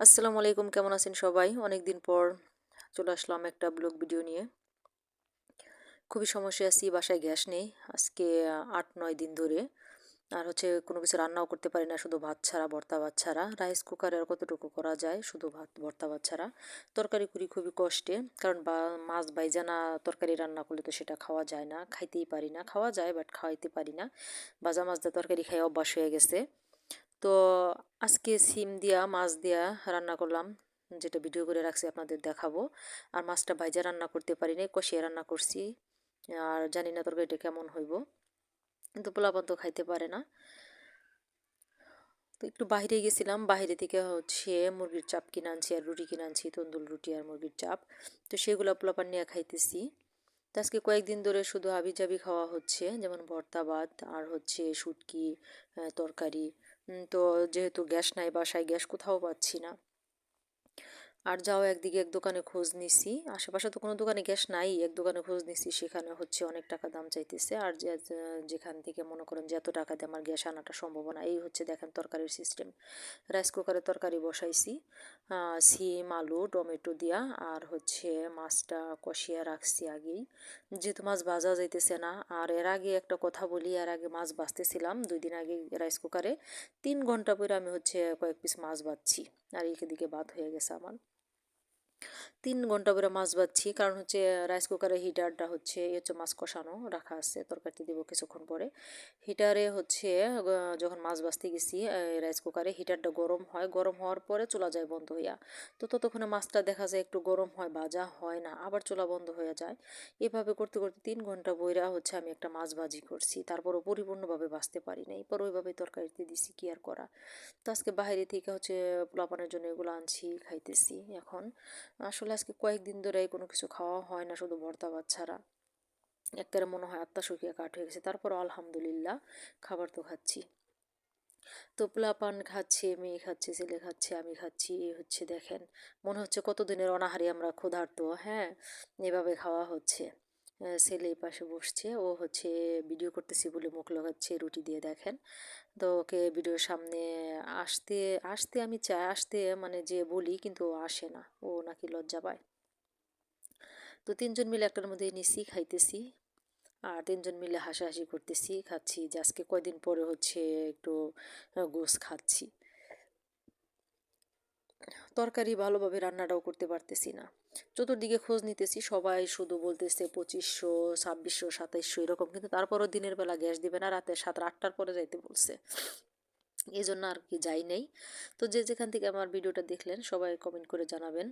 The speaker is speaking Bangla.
আসসালামু আলাইকুম, কেমন আছেন সবাই? অনেক দিন পর চলে আসলাম একটা ব্লগ ভিডিও নিয়ে। খুবই সমস্যা আছি, বাসায় গ্যাস নেই। আজকে আট নয় দিন ধরে। আর হচ্ছে কোনো কিছু রান্নাও করতে পারি না, শুধু ভাত ছাড়া, ভর্তা ভাত ছাড়া। রাইস কুকারে আর কতটুকু করা যায়? শুধু ভাত, ভর্তা ভাত ছাড়া। তরকারি করি খুবই কষ্টে, কারণ বা, মাছ, বাইজানা তরকারি রান্না করলে তো সেটা খাওয়া যায় না। খাইতেই পারি না। খাওয়া যায় বাট খাওয়াইতে পারি না। বাজা মাছ দিয়ে তরকারি খাই, অভ্যাস হয়ে গেছে। তো আজকে সিম দিয়া, মাছ দিয়া রান্না করলাম, যেটা ভিডিও করে রাখছি আপনাদের দেখাবো। আর মাছটা ভাইজা রান্না করতে পারি নাই কষিয়ে রান্না করছি। আর জানি না তরকারিটা কেমন হইব। কিন্তু পোলাপান তো খাইতে পারে না। তো একটু বাইরে গেছিলাম, বাইরে থেকে হচ্ছে মুরগির চাপ কিনে আনছি আর রুটি কিনে আনছি তন্দুল রুটি আর মুরগির চাপ। তো সেগুলো পোলাপান নিয়ে খাইতেছি। আজকে কয়েকদিন ধরে শুধু হাবি জাবি খাওয়া হচ্ছে, যেমন ভর্তা ভাত আর হচ্ছে শুটকি তরকারি। তো যেহেতু গ্যাস নাই বাসায়, গ্যাস কোথাও পাচ্ছি না। আর যাও একদিকে এক দোকানে খোঁজ নিছি। আশেপাশে তো কোনো দোকানে গ্যাস নাই, এক দোকানে খোঁজ নিছি, সেখানে হচ্ছে অনেক টাকা দাম চাইতেছে। আর যেখান থেকে মনে করেন যে এত টাকা দিয়ে আমার গ্যাস আনাটা সম্ভাবনা এই হচ্ছে দেখেন তরকারির সিস্টেম রাইস কুকারে তরকারি বসাইছি সিম, আলু, টমেটো দিয়া, আর হচ্ছে মাছটা কষিয়া রাখছি আগেই। যেহেতু মাছ ভাজা যাইতেছে না, আর এর আগে একটা কথা বলি, এর আগে মাছ বাঁচতেছিলাম দুই দিন আগে রাইস কুকারে তিন ঘণ্টা পরে আমি হচ্ছে কয়েক পিস মাছ বাঁচছি আর দিকে ভাত হয়ে গেছে আমার। তিন ঘণ্টা করে মাছ বাচ্ছি কারণ হচ্ছে, রাইস কুকারের হিটারটা হচ্ছে, এই হচ্ছে মাছ কষানো রাখা আছে তরকারিতে দিব কিছুক্ষণ পরে। হিটারে হচ্ছে যখন মাছ বাঁচতে গেছি রাইস কুকারে হিটারটা গরম হয়। গরম হওয়ার পরে চুলা যায় বন্ধ হইয়া। তো ততক্ষণে মাছটা দেখা যায় একটু গরম হয় বাজা হয় না, আবার চুলা বন্ধ হয়ে যায়। এভাবে করতে করতে তিন ঘণ্টা বইরা হচ্ছে আমি একটা মাছ ভাজি করছি। তারপরও পরিপূর্ণভাবে বাঁচতে পারি না এরপর ওইভাবে তরকারিতে দিছি, কি আর করা? তো আজকে বাইরে থেকে হচ্ছে, পোলাপানের জন্য এগুলো আনছি, খাইতেছি এখন। আসলে আজকে কয়েকদিন ধরে কোনো কিছু খাওয়া হয় না শুধু ভর্তা ভাত ছাড়া। একবারে মনে হয় আত্মা শুকিয়ে কাঠ হয়ে গেছে। তারপর আলহামদুলিল্লাহ খাবার তো খাচ্ছি। তো পোলাপান খাচ্ছে, মেয়ে খাচ্ছে, ছেলে খাচ্ছে, আমি খাচ্ছি এ হচ্ছে দেখেন। মনে হচ্ছে কতদিনের অনাহারি আমরা ক্ষুধার্ত হ্যাঁ? এভাবে খাওয়া হচ্ছে। ছেলে এই পাশে বসছে। ও হচ্ছে ভিডিও করতেছি বলে মুখ লাগাচ্ছে, রুটি দিয়ে দেখেন। তো ওকে ভিডিওর সামনে আসতে আসতে আমি চাই আসতে মানে যে বলি কিন্তু ও আসে না। ও নাকি লজ্জা পায়। তো তিনজন মিলে একটার মধ্যে নিছি, খাইতেছি। আর তিনজন মিলে হাসাহাসি করতেছি, খাচ্ছি। যে আজকে কয়দিন পরে হচ্ছে একটু গোস খাচ্ছি। তরকারি ভালোভাবে রান্নাটাও করতে পারতেছি না। চতুর্দিকে খোঁজ নিতেছি, সবাই শুধু বলতেছে পঁচিশশো, ছাব্বিশশো, সাতাইশশো এরকম, কিন্তু তারপরও দিনের বেলা গ্যাস দিবে না, রাতে সাত আটটার পরে যাইতে বলছে। এই জন্য আর কি যাই নেই। তো যে যেখান থেকে আমার ভিডিওটা দেখলেন, সবাই কমেন্ট করে জানাবেন।